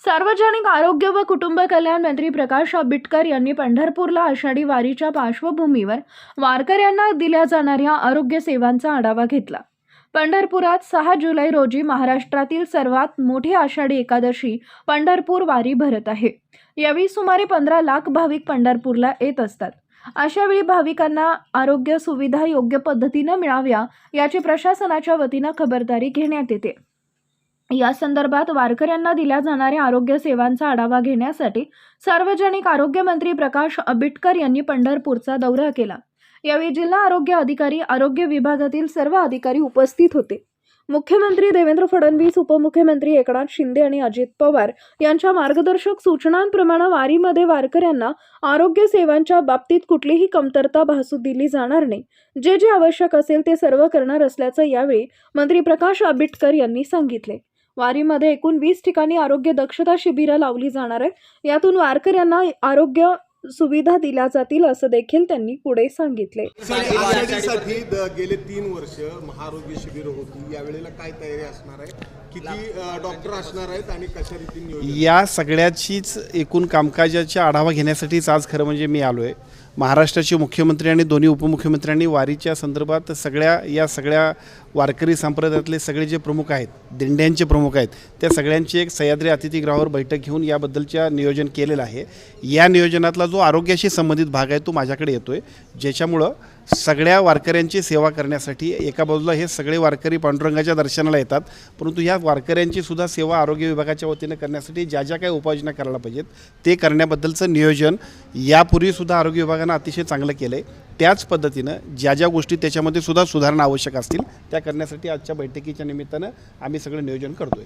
सार्वजनिक आरोग्य व कुटुंब कल्याण मंत्री प्रकाश आंबेडकर यांनी पंढरपूरला आषाढी वारीच्या पार्श्वभूमीवर वारकऱ्यांना दिल्या जाणाऱ्या आरोग्य सेवांचा आढावा घेतला. पंढरपुरात सहा जुलै रोजी महाराष्ट्रातील सर्वात मोठी आषाढी एकादशी पंढरपूर वारी भरत आहे. यावेळी सुमारे पंधरा लाख भाविक पंढरपूरला येत असतात. अशावेळी भाविकांना आरोग्य सुविधा योग्य पद्धतीनं मिळाव्या याची प्रशासनाच्या वतीनं खबरदारी घेण्यात येते. या संदर्भात वारकऱ्यांना दिल्या जाणाऱ्या आरोग्य सेवांचा आढावा घेण्यासाठी सार्वजनिक आरोग्य मंत्री प्रकाश आंबेडकर यांनी पंढरपूरचा दौरा केला. यावेळी जिल्हा आरोग्य अधिकारी आरोग्य विभागातील सर्व अधिकारी उपस्थित होते. मुख्यमंत्री देवेंद्र फडणवीस उपमुख्यमंत्री एकनाथ शिंदे आणि अजित पवार यांच्या मार्गदर्शक सूचनांप्रमाणे वारीमध्ये वारकऱ्यांना आरोग्य सेवांच्या बाबतीत कुठलीही कमतरता भासू दिली जाणार नाही. जे जे आवश्यक असेल ते सर्व करणार असल्याचं यावेळी मंत्री प्रकाश आंबेडकर यांनी सांगितले. वारीमध्ये एकूण वीस ठिकाणी आरोग्य दक्षता शिबिरं लावली जाणार आहे यातून वारकऱ्यांना आरोग्य सुविधा दिल्या जातील असं देखील त्यांनी पुढे सांगितले. गेले तीन वर्ष महाआरोग्य शिबिर होती. यावेळेला काय तयारी असणार आहे? किती डॉक्टर असणार आहेत आणि कशा रीतीने नियोजन या सगळ्याचीच एकूण कामकाजाचा आढावा घेण्यासाठीच आज खरं म्हणजे मी आलो आहे महाराष्ट्राचे मुख्यमंत्री आणि दोन्ही उपमुख्यमंत्र्यांनी वारीच्या संदर्भात सगळ्या या सगळ्या वारकरी संप्रदायातले सगळे जे प्रमुख आहेत दिंड्यांचे प्रमुख आहेत त्या सगळ्यांची एक सह्याद्री अतिथीगृहावर बैठक घेऊन याबद्दलच्या नियोजन केलेलं आहे. या नियोजनातला जो आरोग्याशी संबंधित भाग आहे तो माझ्याकडे येतो आहे ज्याच्यामुळं सगळ्या वारकऱ्यांची सेवा करण्यासाठी एका बाजूला हे सगळे वारकरी पांडुरंगाच्या दर्शनाला येतात. परंतु ह्या वारकऱ्यांची सुद्धा सेवा आरोग्य विभागाच्या वतीनं करण्यासाठी ज्या ज्या काही उपाययोजना करायला पाहिजेत ते करण्याबद्दलचं नियोजन यापूर्वीसुद्धा आरोग्य विभागानं अतिशय चांगलं केलं आहे त्याच पद्धतीनं ज्या ज्या गोष्टी त्याच्यामध्ये सुद्धा सुधारणा आवश्यक असतील त्या करण्यासाठी आजच्या बैठकीच्या निमित्तानं आम्ही सगळं नियोजन करतोय.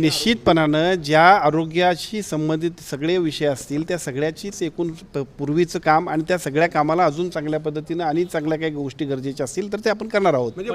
निश्चितपणानं ज्या आरोग्याशी संबंधित सगळे विषय असतील त्या सगळ्याचीच एकूण पूर्वीचं काम आणि त्या सगळ्या कामाला अजून चांगल्या पद्धतीनं आणि चांगल्या काही गोष्टी गरजेच्या असतील तर ते आपण करणार आहोत. म्हणजे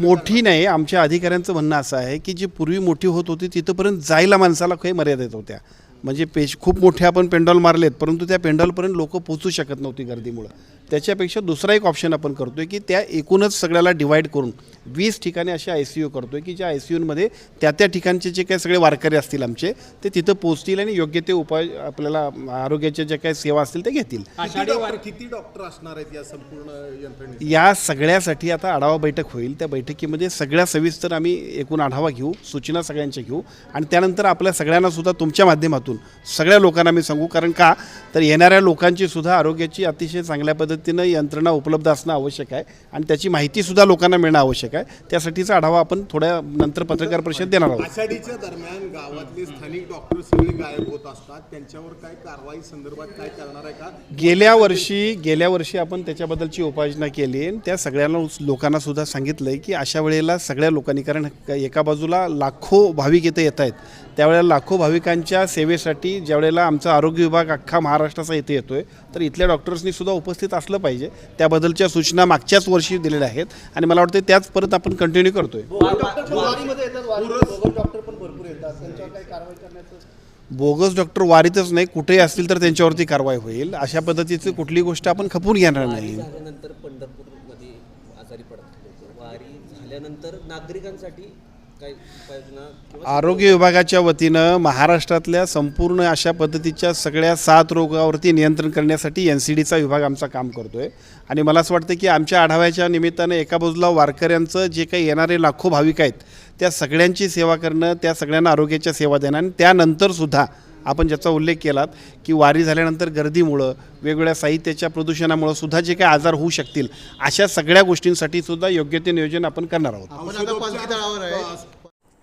मोठी नाही आमच्या अधिकाऱ्यांचं म्हणणं असं आहे की जी पूर्वी मोठी होत होती तिथंपर्यंत जायला माणसाला काही मर्यादित होत्या. म्हणजे पेश खूप मोठे आपण पेंडॉल मारलेत परंतु त्या पेंडॉलपर्यंत लोक पोचू शकत नव्हती गर्दीमुळं. त्याच्यापेक्षा दुसरा एक ऑप्शन आपण करतो आहे की त्या एकूणच सगळ्याला डिवाईड करून वीस ठिकाणी असे आय सी यू करतो आहे की ज्या आय सी यूमध्ये त्या त्या ठिकाणचे जे काही सगळे वारकरी असतील आमचे ते तिथं पोचतील आणि योग्य ते उपाय आपल्याला आरोग्याच्या ज्या काही सेवा असतील ते घेतील. किती डॉक्टर किती डॉक्टर असणार आहेत या संपूर्ण या सगळ्यासाठी आता आढावा बैठक होईल. त्या बैठकीमध्ये सगळ्या सविस्तर आम्ही एकूण आढावा घेऊ सूचना सगळ्यांच्या घेऊ आणि त्यानंतर आपल्या सगळ्यांना सुद्धा तुमच्या माध्यमातून सगळ्या लोकांना मी सांगू कारण का? तर येणाऱ्या लोकांची सुद्धा आरोग्याची अतिशय चांगल्या पद्धतीनं यंत्रणा उपलब्ध असणं आवश्यक आहे आणि त्याची माहितीसुद्धा लोकांना मिळणं आवश्यक आहे. त्यासाठीचा आढावा आपण थोड्या नंतर पत्रकार परिषद देणार आहोत. आषाढीच्या दरम्यान गावातले स्थानिक डॉक्टर सगळे गायब होत असतात. त्यांच्यावर काय कारवाई संदर्भात काय करणार आहे का? गेल्या वर्षी गेल्या वर्षी आपण त्याच्याबद्दलची उपाययोजना केली आणि त्या सगळ्यांना लोकांना सुद्धा सांगितलं आहे की अशा वेळेला सगळ्या लोकांनी कारण एका बाजूला लाखो भाविक इथं येत आहेत. त्यावेळेला लाखो भाविकांच्या सेवेसाठी ज्यावेळेला आमचा आरोग्य विभाग अख्खा महाराष्ट्राचा इथे येतो आहे तर इथल्या डॉक्टर्सनी सुद्धा उपस्थित असलं पाहिजे. त्याबद्दलच्या सूचना मागच्याच वर्षी दिलेल्या आहेत आणि मला वाटतं त्याच परत आपण कंटिन्यू करतोय. बोगस डॉक्टर वारीतच नाही कुठेही असतील तर त्यांच्यावरती कारवाई होईल. अशा पद्धतीची कुठली गोष्ट आपण खपून घेणार नाही. पंढरपूरमध्ये आजारी वारी झाल्यानंतर नागरिकांसाठी आरोग्य विभागाच्या वतीनं महाराष्ट्रातल्या संपूर्ण अशा पद्धतीच्या सगळ्या सात रोगावरती नियंत्रण करण्यासाठी एन सी डीचा विभाग आमचा काम करतो आहे आणि मला असं वाटतं की आमच्या आढाव्याच्या निमित्तानं एका बाजूला वारकऱ्यांचं जे काही येणारे लाखो भाविक आहेत त्या सगळ्यांची सेवा करणं त्या सगळ्यांना आरोग्याच्या सेवा देणं आणि त्यानंतरसुद्धा आपण ज्याचा उल्लेख केलात की वारी झाल्यानंतर गर्दीमुळं वेगवेगळ्या साहित्याच्या प्रदूषणामुळं सुद्धा जे काही आजार होऊ शकतील अशा सगळ्या गोष्टींसाठी सुद्धा योग्य ते नियोजन आपण करणार आहोत आपण आता पालखी तळावर आहे